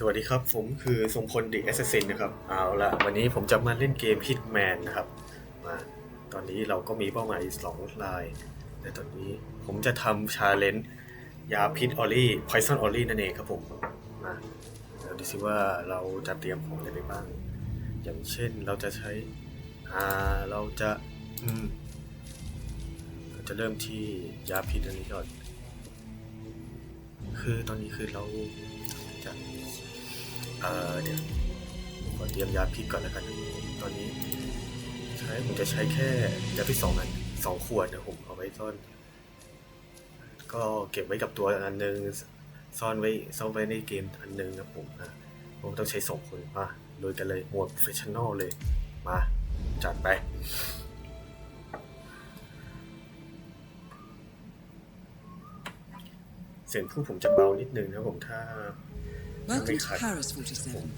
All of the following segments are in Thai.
สวัสดีครับ ผมคือทรงพลดิแอสซินนะครับ เอาละวันนี้ผมจะมาเล่นเกม Hitman นะครับมาตอนนี้เราก็มีเป้าหมายสองลายแต่ตอนนี้ผมจะทำชาเลนจ์ยาพิษออลี่พอยซอนออลี่นั่นเองครับผมมาเดี๋ยวดูสิว่าเราจะเตรียมของอะไรไปบ้าง อย่างเช่นเราจะใช้อ่าเราจะอืมเราจะเริ่มที่ยาพิษอันนี้ก่อน คือตอนนี้คือเรา จะเอ่อเดี๋ยวขอเตรียมยาพิษก่อนแล้วกัน ตอนนี้ใช้ผมจะใช้แค่ยาพิษสองอันสองขวดนะผมเอาไว้ซ่อน ก็เก็บไว้กับตัวอันนึงซ่อนไว้ซ่อนไว้ในเกมอันนึงนะผมนะผมต้องใช้สองคนมาโดยกันเลยโหมด professional เลยมาจัดไปเสียงพูดผมจะเบานิดนึงนะผมถ้า Welcome to Paris 47.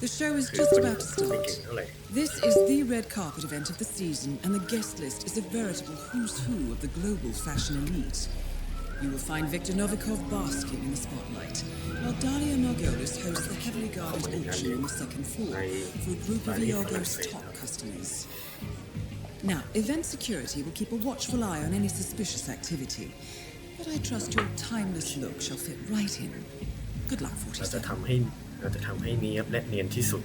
The show is just about to start. This is the red carpet event of the season, and the guest list is a veritable who's who of the global fashion elite. You will find Victor Novikov basking in the spotlight, while Dalia Margolis hosts the heavily guarded auction on the second floor for a group of Iago's top customers. Now, event security will keep a watchful eye on any suspicious activity, but I trust your timeless look shall fit right in. Good luck, เราจะ 47. ทำให้เราจะทำให้เนียบและเนียนที่สุด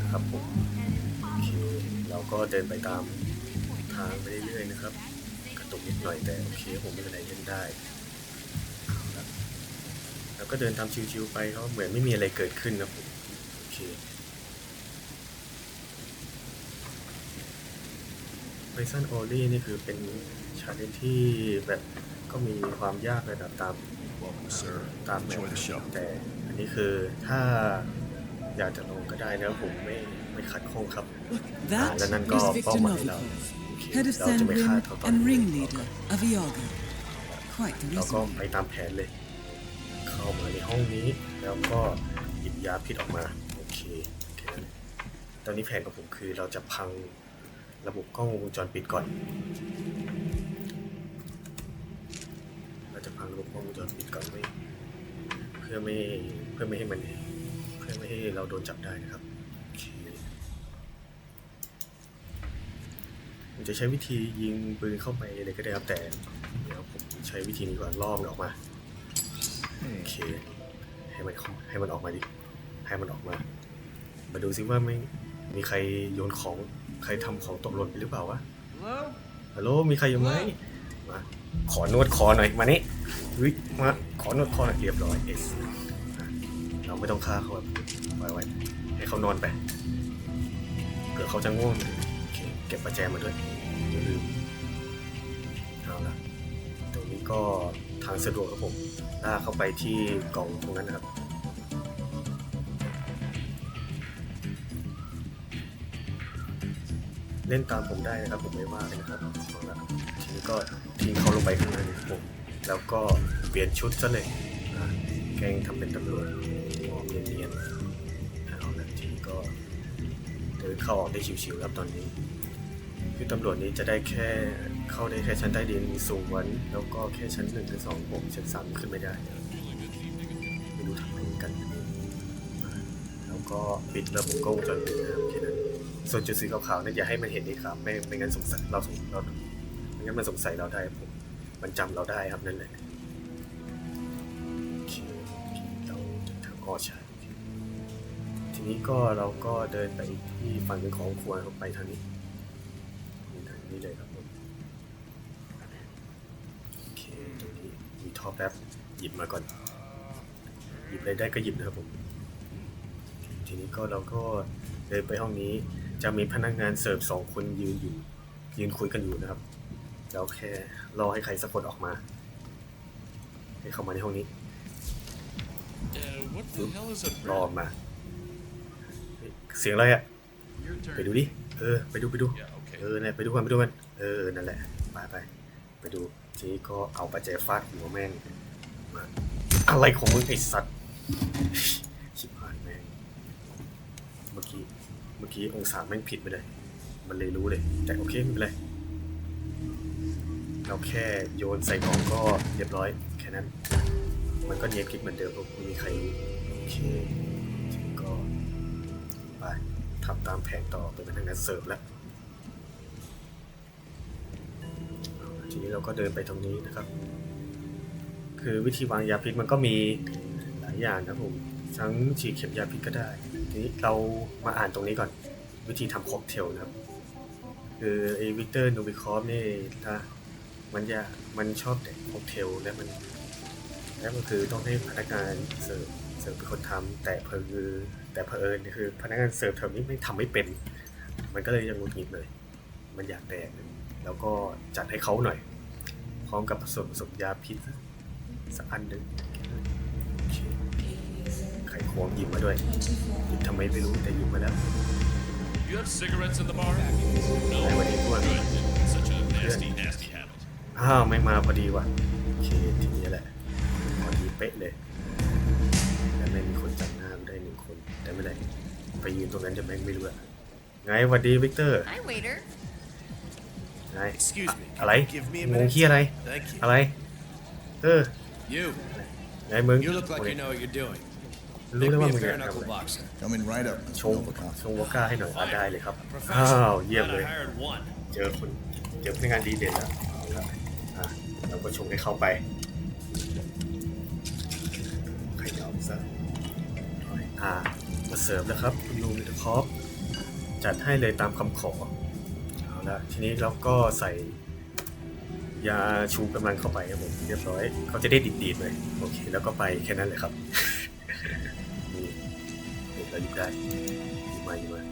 นะครับผมโอเคเราก็เดินไปตามทางไปเรื่อยๆนะครับ กระตุกนิดหน่อยแต่โอเคผมไม่เป็นไรเล่นได้เอาละเราก็เดินตามชิวๆไปเขาเหมือนไม่มีอะไรเกิดขึ้นนะผมโอเคไ i ซันโอลี่นี่คือเป็นชาเลนจ์ที่แบบก็มีความยากระดับตาม Welcome, sir. ตามแบ Enjoy บ the show. แต่อันนี้คือถ้าอยากจะลงก็ได้นะผมไม่ไม่ขัดข้องครับ That Ah, then go is off Viktor on my Novikov, Okay, head of that'll do me Sandgren hard, hold on. and ringleader of Iago. Quite the เราก็ resume. ไปตามแผนเลย เข้ามาในห้องนี้แล้วก็หยิบยาพิษออกมาโอเคแค่นั้นตอนนี้แผนของผมคือเราจะพังระบบกล้องวงจรปิดก่อน เราจะพังระบบก ล้องวงจรปิดก่อนไม่เพื่อไม่เพื่อไม่ให้มันเพื่อไม่ให้เราโดนจับได้นะครับโอเคผมจะใช้วิธียิงปืนเข้าไปเลยก็ได้ครับแต่เดี๋ยวผมใช้วิธีนี้ก่อนล่อมันออกมาโอเคให้มันเข้าให้มันออกมาดิให้มันออกมา มาดูซิว่าไม่มีใครโยนของใครทำของตกหล่นไปหรือเปล่าวะฮัลโหลมีใครอยู่ไหม มาขอนวดคอหน่อยมานี่วิมาขอนวดคอหน่อยเรียบร้อยเอสเราไม่ต้องฆ่าเขาแบบไว้ไว้ให้เขานอนไปเผื่อเขาจะง่วงโอเคเก็บประแจมาด้วยอย่าลืมเอาละตรงนี้ก็ทางสะดวกครับผมลากเข้าไปที่กล่องตรงนั้นนะครับเล่นตามผมได้นะครับผมไม่ว่าเลยนะครับเอาละทีนี้ก็ ทิ้งเขาลงไปข้างในผมแล้วก็เปลี่ยนชุดซะเลยอะแกงทำเป็นตำรวจมองเนียนๆเอาละทีก็เดินเข้าออกได้ชิวๆครับตอนนี้ คือตำรวจนี้จะได้แค่เข้าได้แค่ชั้นใต้ดินสูงวัน แล้วก็แค่ชั้นหนึ่งถึงสองผมชั้นสามขึ้นไม่ได้ไม่รู้ทำไมกัน แล้วก็ปิดระบบกล้องวงจรปิดนะครับแค่นั้นส่วนจุดสีขาวๆนี่ยอย่าให้มันเห็นดีครับไม่ไม่งั้นสงสัยเราสงเรา งั้นมันสงสัยเราได้ผมมันจำเราได้ครับนั่นแหละโอเคเราทางอ้อใช่ทีนี้ก็เราก็เดินไปที่ฝั่งหนึ่งของครัวครับไปทางนี้ทางนี้เลยครับผมโอเคตรงนี้มีท่อแป๊บหยิบมาก่อน หยิบอะไรได้ก็หยิบนะครับผมทีนี้ก็เราก็เดินไปห้องนี้จะมีพนักงานเสิร์ฟสองคนยืนอยู่ยืนคุยกันอยู่นะครับ เราแค่รอให้ใครสักคนออกมา ให้เข้ามาในห้องนี้ Uh, what the hell is a รอออกมาเฮ้ยเสียงอะไรอะ Your ไป turn. ดูดิ เออ ไปดูไปดู Yeah, okay. เออเนี่ยไปดูกันไปดูกันเออ นั่นแหละ ไปไป ไปดูทีนี้ก็เอาประแจฟาดหัวแม่งมาอะไรของมึงไอ้สัตว์ ชิบหายแม่ง เมื่อกี้ เมื่อกี้องศาแม่งผิดไปเลย มันเลยรู้เลย แต่โอเคไม่เป็นไร เราแค่โยนใส่กล่องก็เรียบร้อยแค่นั้น มันก็เนียนคลิกเหมือนเดิมเพราะไม่มีใครรู้โอเคถึงก็ไปทำตามแผนต่อเป็นพนักงานเสิร์ฟแล้วทีนี้เราก็เดินไปตรงนี้นะครับ คือวิธีวางยาพิษมันก็มีหลายอย่างนะผมทั้งฉีดเข็มยาพิษก็ได้ ทีนี้เรามาอ่านตรงนี้ก่อน วิธีทำค็อกเทลนะครับ คือไอ้วิกเตอร์นูบิคอฟนี่ถ้ามันจะมันชอบแต่ค็อกเทลและมันแล้วก็คือต้องให้พนักงานเสิร์ฟเสิร์ฟเป็นคนทำแต่เพอคือแต่เพอเอิญเนี่ยคือ พนักงานเสิร์ฟแถวนี้ไม่ทำไม่เป็น มันก็เลยยังงุดหงิดเลย มันอยากแดกแล้วก็จัดให้เขาหน่อย พร้อมกับผสมผสมยาพิษสักอันหนึ่งไข่ควงหยิบมาด้วยหยิบทำไมไม่รู้แต่หยิบมาแล้ว You have cigarettes in the bar? ไอ้วันนี้พวก Good. Such a nasty, nasty habit. อ้าวไม่มาพอดีว่ะโอเคทีนี้แหละพอดีเป๊ะเลยแต่ไม่มีคนจำหน้ากูได้หนึ่งคนแต่ไม่เป็นไรไปยืนตรงนั้นจะแม่งไม่รู้อะไงหวัดดีวิกเตอร์ Hi, waiter. ไง Excuse me. อะไร Give me a งง minute. ขี้อะไร Thank you. อะไร เออ You. ไงมึง You look like you know what you're doing. รู้ Make ได้ me ว่า a มึงอยา bare กทำ knuckle อะไร boxer. Coming right up, ช Mr. ง Novikov. ชงวอดก้าให้หน่อยอะได้เลยครับอ้าวเยี่ยม Glad เลย I hired one. เจอคนเจอพนักงานดีเด่นแล้วเอาละอะเราก็ชงให้เข้าไปใครยอมซะอ่ามาเสิร์ฟแล้วครับคุณลุงเดอะคอฟจัดให้เลยตามคำขอเอาละทีนี้เราก็ใส่ยาชูกำลังเข้าไปครับผมเรียบร้อยเขาจะได้ดีดๆเลยโอเคแล้วก็ไปแค่นั้นเลยครับนี่ เห็นแล้วหยิบได้หยิบมาหยิบมา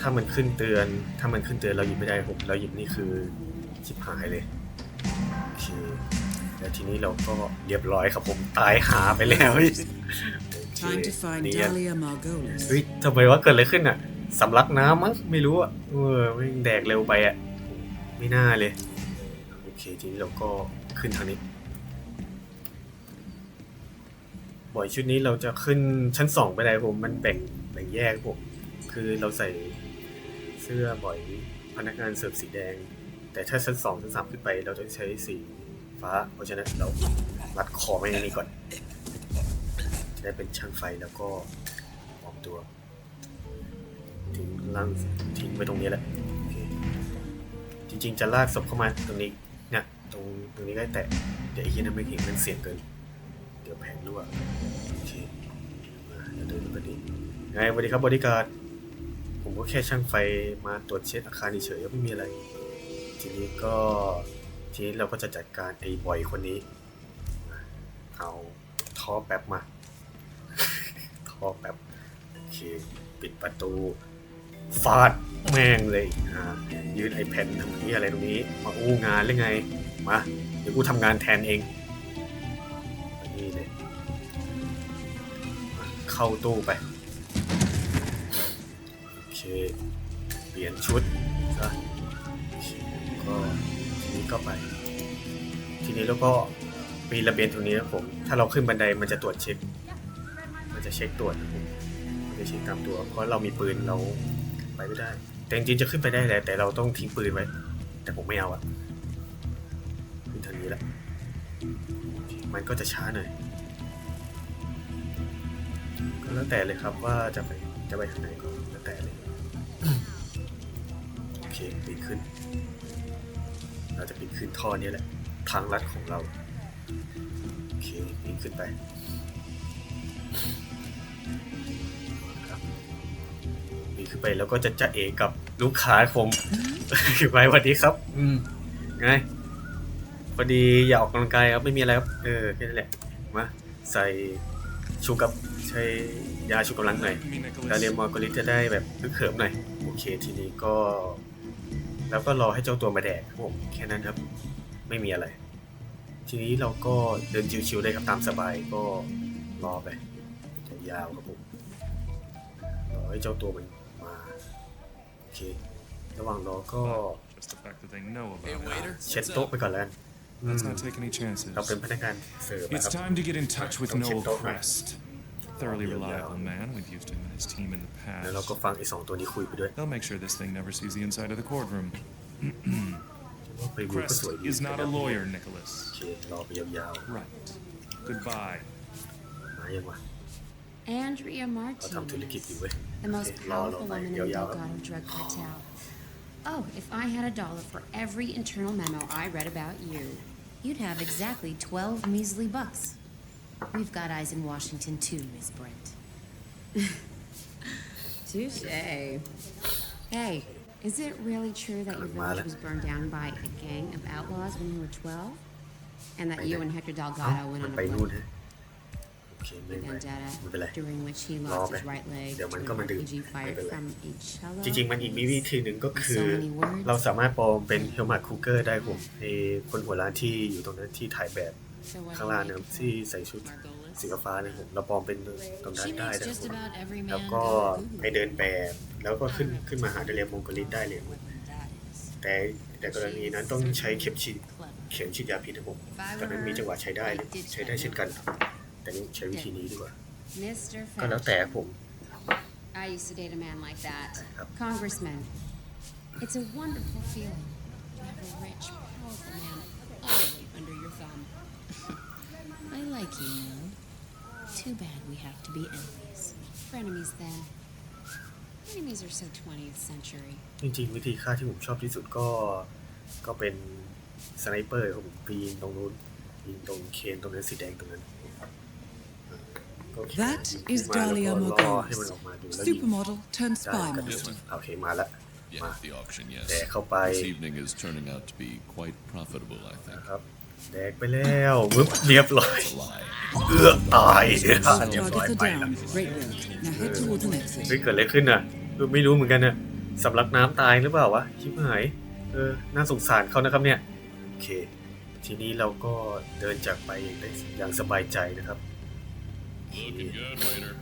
ถ้ามันขึ้นเตือน ถ้ามันขึ้นเตือนเราหยิบไม่ได้ผมเราหยิบนี่คือชิบหายเลยโอเคแล้วทีนี้เราก็เรียบร้อยครับผมตายหาไปแล้วโอเค Time to find เนียน Dahlia Margolis. เฮ้ยทำไมว่าเกิดอะไรขึ้นอะสำลักน้ำมั้งไม่รู้อะเออไม่งแดกเร็วไปอะไม่น่าเลยโอเคทีนี้เราก็ขึ้นทางนี้ บ่อยชุดนี้เราจะขึ้นชั้นสองไปได้ผมมันแบ่งแบ่งแยกผมคือเราใส่เสื้อบ่อยพนักงานเสิร์ฟสีแดง แต่ถ้าชั้นสองชั้นสามขึ้นไป เราจะใช้สีฟ้า เพราะฉะนั้นเรารัดคอไม่ในนี้ก่อน จะได้เป็นช่างไฟแล้วก็ออกตัวทิ้งล่างทิ้งไว้ตรงนี้แหละจริงๆจะลากศพเข้ามาตรงนี้เนี่ยตรงตรงนี้ได้แต่เดี๋ยวไอ้ยี่นั่นไม่เห็นมันเสียงเกิน ดี๋ยวแผงรั่วโอเคมาเดี๋ยวเดินไปดีไงสวัสดีครับบริการดผมก็แค่ช่างไฟมาตรวจเช็คอาคารเฉยๆไม่มีอะไร ทีนี้ก็ทีนี้เราก็จะจัดการไอ้บอยคนนี้ เอาท่อแป๊บมาท่อแป๊บโอเคปิดประตูฟาดแม่งเลยอ่ายืนไอแผ่นทำนี้อะไรตรงนี้ มาอู้งานหรือไง มา เดี๋ยวกูทำงานแทนเอง เข้าตู้ไป โอเค เปลี่ยนชุดซะก็ทีนี้ก็ไป ทีนี้แล้วก็มีระเบียงตรงนี้นะผม ถ้าเราขึ้นบันไดมันจะตรวจเช็ค มันจะเช็คตรวจนะผมมันจะเช็คตามตัว เพราะเรามีปืนเราไปไม่ได้ แต่จริงๆจะขึ้นไปได้แหละแต่เราต้องทิ้งปืนไว้ แต่ผมไม่เอาอะขึ้นทางนี้แหละมันก็จะช้าหน่อย แล้วแต่เลยครับว่าจะไปจะไปทางไหนก็แล้วแต่เลยโอเคปีนขึ้น เราจะปีนขึ้นท่อนี้แหละ ทางลัดของเราโอเคปีนขึ้นไปครับปีนขึ้นไปแล้วก็จะจะเอกกับลูกค้าผมไปสวัสดีครับ อืมไงพอดีอยากออกกำลังกายครับไม่มีอะไรครับ เออแค่นั้นแหละมาใส่ชูกับ ใช้ยาชูกำลังหน่อย Me, ดาเรีย Nicholas. มอร์กริจะได้แบบพึกเขิมหน่อย โอเคทีนี้ก็ แล้วก็รอให้เจ้าตัวมาแดกครับผมแค่นั้นครับ ไม่มีอะไร ทีนี้เราก็เดินชิวๆได้ครับตามสบายก็รอไปยาวๆครับผมรอให้เจ้าตัวมันมาโอเค ระหว่างรอก็ Just the fact that they know Hey, about it. waiter. เช็ดโต๊ะไปก่อนแล้วกันอืม Let's not take any chances. เราเป็นพนักงานเสิร์ฟนะ It's ครับ time to get in touch with Don't Noel chip don't Crest. Thoroughly Yeah, yeah. reliable man. We've used him and his team in the แล้วเรา past. ก็ฟังไอ้สองตัวนี้คุยไปด้วย They'll make sure this thing never sees the inside of the courtroom. ว่าไปวิวก็ Crest สวยดี is not a นะครับ lawyer, Nicholas. โอเครอไปยาว Right. Goodbye. ๆมายังวะ Andrea เขาทำธุรกิจอยู่ Martinez, เว้ย the most โอเครอเรา powerful ไป woman in the ยาวๆครับ Delgado drug cartel. Oh, if I had a dollar for every internal memo I read about you, you'd have exactly 12 measly bucks. We've got eyes in Washington too, Miss Brent. Touche. Hey, is it really true that your village was burned down by a gang of outlaws when you were 12? And that you and Hector เอ้า Delgado มั went น on ไป a นู่น blood ฮะโอเคไม่ไม่ vendetta ไม่เป็นไร during which he รอ lost ไป his right leg เดี๋ยว to มัน an ก็มาดึง RPG ไม่ fired เป็นไร from a cello. จริงๆ มันอีกมีวิธีหนึ่งก็คือ So many words. เราสามารถปลอมเป็นเฮลมาร์คูเกอร์ได้ผมไอ้คนหัวร้านที่อยู่ตรงนั้นที่ถ่ายแบบ So what ข้าง do ล่าง you นะครับ make ที่ of ใส่ชุด Margolis? สีฟ้าเนี่ยผมเราปลอมเป็นตรงนั้น She ได้ makes นะค just รับ about every แล้ว man ก็ go Google. ไปเดินแบบแล้วก็ขึ้นขึ้นมาหาเดเรียมงโกลิสได้เลย What that is. แต่แต่กรณีนั้นต้องใช้เข็มฉีด Clever. เข็มฉีดยาพิษนะผมตอนนั้นมีจังหวะใช้ได้เลยใช้ได้เช่นกัน แต่นี่ใช้วิธีนี้ดีกว่า Mr. ก็แล้วแต่ Fetch. ผม I used to date a man like that. Yep. Congressman. It's a wonderful feeling to have a rich, powerful man utterly under your thumb. I like you, Nell. Too bad we have to be enemies. Frenemies, then. Enemies are so 20th century. จริงๆ วิธีฆ่าที่ผมชอบที่สุดก็ก็เป็นสไนเปอร์ครับผมไปยิงตรงนู้นยิงตรงเคนตรงนั้นสีแดงตรงนั้นก็แค่ That ยิง is ขึ้นมาแล้ว Dahlia ก็รอให้มันออกมาดู Margolis, แล้วยิง supermodel turned ได้ spy ก็ master. โอเคมาละ Yeah, Wow. the auction, แดก yes. เข้าไป This evening is turning out to be quite profitable, I think. นะครับแดกไปแล้ววึบเรียบร้อย It's a lie. เอื้อตายเรียบ All ร้อย targets are ไปแล้ว down. Great work. Now head towards an เฮ้ย exit. เกิดอะไรขึ้นอะเออไม่รู้เหมือนกันน่ะสำลักน้ำตายหรือเปล่าวะชิบหายเออน่าสงสารเขานะครับเนี่ยโอเค ทีนี้เราก็เดินจากไปได้อย่างสบายใจนะครับ Looking good, waiter.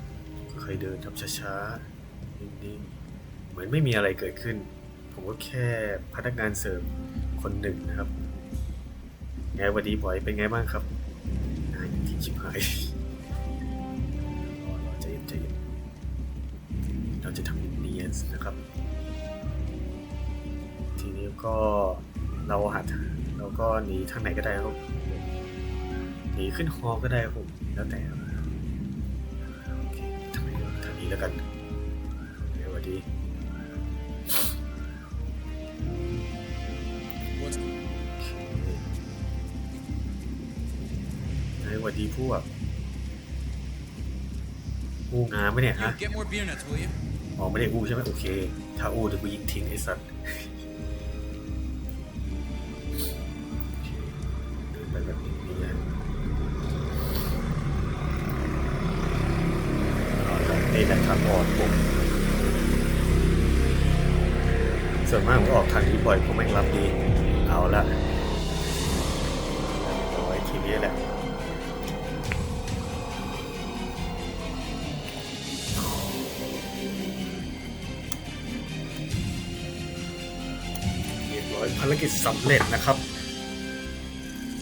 เคยเดินทับช้าๆนิ่งๆเหมือนไม่มีอะไรเกิดขึ้น ผมก็แค่พนักงานเสริมคนหนึ่งนะครับ ไงวันดีบอยเป็นไงบ้างครับนายที่ชิบหายรอใจเย็นใจเย็นเราจะทำเนียนนะครับ ทีนี้ก็เราหัดเราก็หนีทางไหนก็ได้ครับหนีขึ้นฮอก็ได้ครับผมแล้วแต่โอเคทางไหนทางนี้แล้วกัน ดีพวกงูงามไหมเนี่ยฮะ Get more beer nuts, will you? อ๋อไม่ได้อู้ใช่ไหมโอเค ถ้าอู้เดี๋ยวกูยิงทิ้งไอ้สัตว์เดินไปแบบนี้นะเอาละนี่แหละทางออกผมส่วนมากผมออกทางนี้บ่อยผมไม่งรับดี เอาละเอาไว้ทีนี้แหละ ภารกิจสำเร็จนะครับ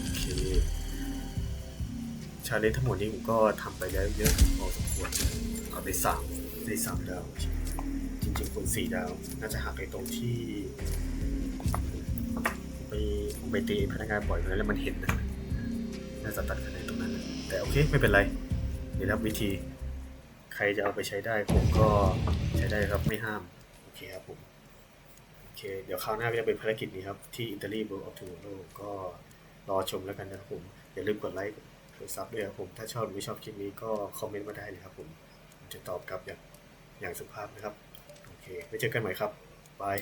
โอเคชาเลนจ์ทั้งหมดนี้ผมก็ทำไปแล้วเยอะพอสมควรเอาไปสามได้สามดาว จริงๆคนสี่ดาว น่าจะหักไปตรงที่ไปไปตีพนักงานบ่อยตรงนั้นแล้วมันเห็นนะน่าจะตัดคะแนนตรงนั้น แต่โอเคไม่เป็นไรเดี๋ยวรับวิธีใครจะเอาไปใช้ได้ผมก็ใช้ได้ครับไม่ห้าม โอเคครับผม เค เดี๋ยวคราวหน้าก็จะเป็นภารกิจนี้ครับ ที่อิตาลีเบอร์ออฟทูโรก็รอชมแล้วกันนะครับผม อย่าลืมกดไลค์กดซับด้วยครับผม ถ้าชอบหรือไม่ชอบคลิปนี้ก็คอมเมนต์มาได้เลยครับผมผมจะตอบกลับอย่างอย่างสุภาพนะครับ โอเคไว้เจอกันใหม่ครับบาย